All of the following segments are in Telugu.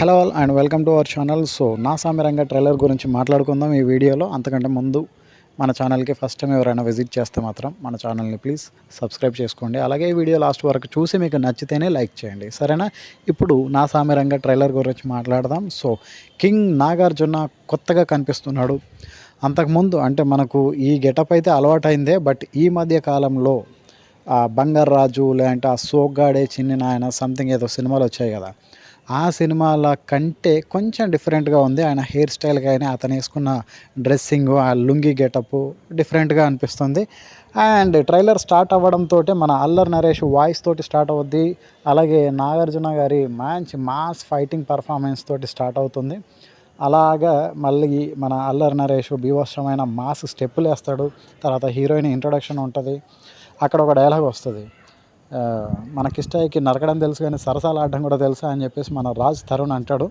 Hello all and welcome to our channel. So నా సామిరంగ ట్రైలర్ గురించి మాట్లాడుకుందాం ఈ వీడియోలో. అంతకంటే ముందు మన ఛానల్కి ఫస్ట్ టైం ఎవరైనా విజిట్ చేస్తే మాత్రం మన ఛానల్ని ప్లీజ్ సబ్స్క్రైబ్ చేసుకోండి. అలాగే ఈ వీడియో లాస్ట్ వరకు చూసి మీకు నచ్చితేనే లైక్ చేయండి. సరేనా? ఇప్పుడు నా సామిరంగ ట్రైలర్ గురించి మాట్లాడదాం. సో కింగ్ నాగార్జున కొత్తగా కనిపిస్తున్నాడు. అంతకుముందు అంటే మనకు ఈ గెటప్ అయితే అలవాటైందే బట్ ఈ మధ్య కాలంలో ఆ బంగారు రాజు లేదంటే ఆ సోగ్గాడే చిన్ని నాయన సంథింగ్ ఏదో సినిమాలు వచ్చాయి కదా. ఆ సినిమాల కంటే కొంచెం డిఫరెంట్గా ఉంది. ఆయన హెయిర్ స్టైల్ కానీ అతను వేసుకున్న డ్రెస్సింగ్ ఆ లుంగి గెటప్ డిఫరెంట్గా అనిపిస్తుంది. అండ్ ట్రైలర్ స్టార్ట్ అవ్వడంతో మన అల్లర్ నరేష్ వాయిస్ తోటి స్టార్ట్ అవుద్ది. అలాగే నాగార్జున గారి మంచి మాస్ ఫైటింగ్ పర్ఫార్మెన్స్ తోటి స్టార్ట్ అవుతుంది. అలాగా మళ్ళీ మన అల్లర్ నరేష్ బీభత్సమైన మాస్ స్టెప్పులు వేస్తాడు తర్వాత హీరోయిన్ ఇంట్రొడక్షన్ ఉంటుంది. అక్కడ ఒక డైలాగ్ వస్తుంది. ఆ, మనకిష్టకి నరకడం తెలుసు కానీ సరసాలు ఆడడం కూడా తెలుసా అని చెప్పేసి మన రాజ్ తరుణ్ అంటాడు.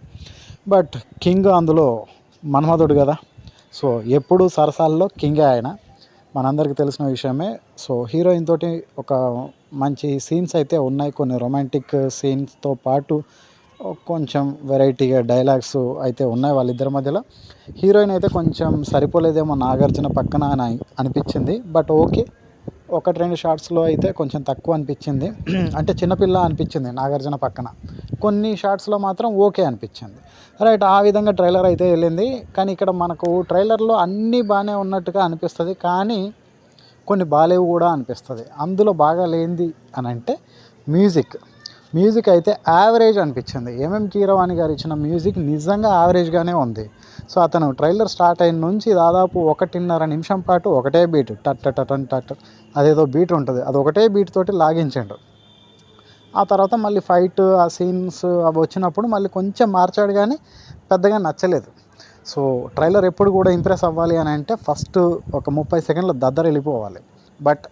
బట్ కింగ్ అందులో మన్మధుడు కదా. సో ఎప్పుడు సరసాల్లో కింగే ఆయన. మనందరికీ తెలిసిన విషయమే. సో హీరోయిన్ తోటి ఒక మంచి సీన్స్ అయితే ఉన్నాయి. కొన్ని రొమాంటిక్ సీన్స్తో పాటు కొంచెం వెరైటీగా డైలాగ్స్ అయితే ఉన్నాయి వాళ్ళిద్దరి మధ్యలో. హీరోయిన్ అయితే కొంచెం సరిపోలేదేమో నాగార్జున పక్కన అని అనిపించింది. బట్ ఓకే ఒకటి రెండు షార్ట్స్లో అయితే కొంచెం తక్కువ అనిపించింది. అంటే చిన్నపిల్ల అనిపించింది నాగార్జున పక్కన. కొన్ని షార్ట్స్లో మాత్రం ఓకే అనిపించింది. రైట్ ఆ విధంగా ట్రైలర్ అయితే వెళ్ళింది. కానీ ఇక్కడ మనకు ట్రైలర్లో అన్నీ బాగానే ఉన్నట్టుగా అనిపిస్తుంది. కానీ కొన్ని బాగాలేవు కూడా అనిపిస్తుంది. అందులో బాగా లేనిది అని అంటే మ్యూజిక్. మ్యూజిక్ అయితే యావరేజ్ అనిపించింది. ఎంఎం కీరవాణి గారు ఇచ్చిన మ్యూజిక్ నిజంగా యావరేజ్గానే ఉంది. సో అతను ట్రైలర్ స్టార్ట్ అయిన నుంచి దాదాపు ఒకటిన్నర నిమిషం పాటు ఒకటే బీట్. టట్ టట్ టట్ టట్. అదేదో బీట్ ఉంటుంది. అది ఒకటే బీట్ తోటి లాగించాడు. ఆ తర్వాత మళ్ళీ ఫైట్ ఆ సీన్స్ అవి వచ్చినప్పుడు మళ్ళీ కొంచెం మార్చాడు కానీ పెద్దగా నచ్చలేదు. సో ట్రైలర్ ఎప్పుడు కూడా ఇంప్రెస్ అవ్వాలి అని అంటే ఫస్ట్ ఒక ముప్పై సెకండ్ల దద్దర వెళ్ళిపోవాలి. బట్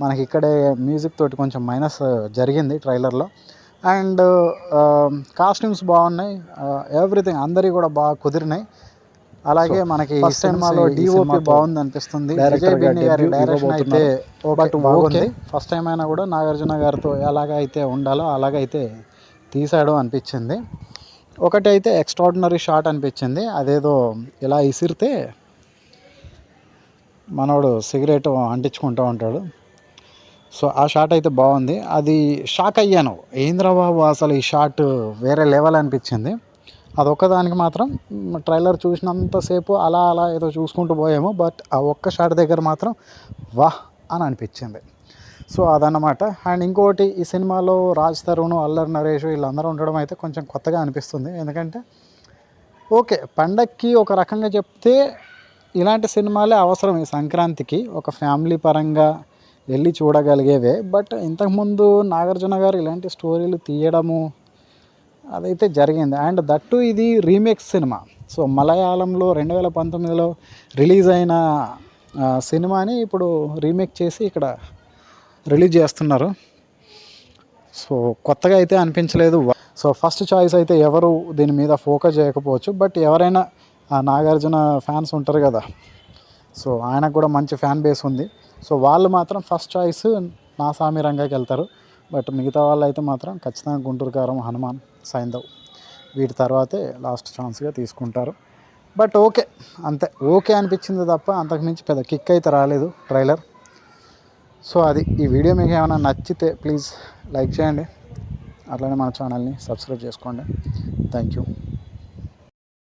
మనకి ఇక్కడే మ్యూజిక్ తోటి కొంచెం మైనస్ జరిగింది ట్రైలర్లో అండ్ కాస్ట్యూమ్స్ బాగున్నాయి. ఎవ్రీథింగ్ అందరి కూడా బాగా కుదిరినాయి. అలాగే మనకి ఫస్ట్ సినిమాలో డిఓపి బాగుంది అనిపిస్తుంది విజయ్ బిన్ని గారి డైరెక్షన్ అయితే బట్ బాగుంది. ఫస్ట్ టైం అయినా కూడా నాగార్జున గారితో ఎలాగైతే ఉండాలో అలాగైతే తీసాడు అనిపించింది. ఒకటి అయితే ఎక్స్ట్రాడినరీ షాట్ అనిపించింది. అదేదో ఇలా ఇసిరితే మనోడు సిగరెట్ అంటించుకుంటూ ఉంటాడు. సో ఆ షాట్ అయితే బాగుంది. అది షాక్ అయ్యాను. ఏంద్రా బాబు అసలు ఈ షాట్ వేరే లెవెల్ అనిపించింది. అదొక్కదానికి మాత్రం ట్రైలర్ చూసినంతసేపు అలా అలా ఏదో చూసుకుంటూ పోయాము. బట్ ఆ ఒక్క షాట్ దగ్గర మాత్రం వాహ్ అని అనిపించింది. సో అదన్నమాట. అండ్ ఇంకోటి ఈ సినిమాలో రాజ్ తరుణ్ అల్లరి నరేష్ వీళ్ళందరూ ఉండడం అయితే కొంచెం కొత్తగా అనిపిస్తుంది. ఎందుకంటే ఓకే పండక్కి ఒక రకంగా చెప్తే ఇలాంటి సినిమాలే అవసరం ఈ సంక్రాంతికి. ఒక ఫ్యామిలీ పరంగా వెళ్ళి చూడగలిగేవే. బట్ ఇంతకుముందు నాగార్జున గారు ఇలాంటి స్టోరీలు తీయడము అదైతే జరిగింది. అండ్ దట్టు ఇది రీమేక్ సినిమా. సో మలయాళంలో రెండు వేల పంతొమ్మిదిలో రిలీజ్ అయిన సినిమాని ఇప్పుడు రీమేక్ చేసి ఇక్కడ రిలీజ్ చేస్తున్నారు. సో కొత్తగా అయితే అనిపించలేదు. సో ఫస్ట్ చాయిస్ అయితే ఎవరు దీని మీద ఫోకస్ చేయకపోవచ్చు. బట్ ఎవరైనా ఆ నాగార్జున ఫ్యాన్స్ ఉంటారు కదా. సో ఆయనకు కూడా మంచి ఫ్యాన్ బేస్ ఉంది. సో వాళ్ళు మాత్రం ఫస్ట్ చాయిస్ నా సామి రంగాకి వెళ్తారు. బట్ మిగతా వాళ్ళు అయితే మాత్రం ఖచ్చితంగా గుంటూరు కారం హనుమాన్. సైంధవ్ వీటి తర్వాతే లాస్ట్ ఛాన్స్గా తీసుకుంటారు. బట్ ఓకే అంతే. ఓకే అనిపించింది తప్ప అంతకుమించి పెద్ద కిక్ అయితే రాలేదు ట్రైలర్. సో అది ఈ వీడియో మీకు ఏమైనా నచ్చితే ప్లీజ్ లైక్ చేయండి. అట్లనే మన ఛానల్ని సబ్స్క్రైబ్ చేసుకోండి. Thank you.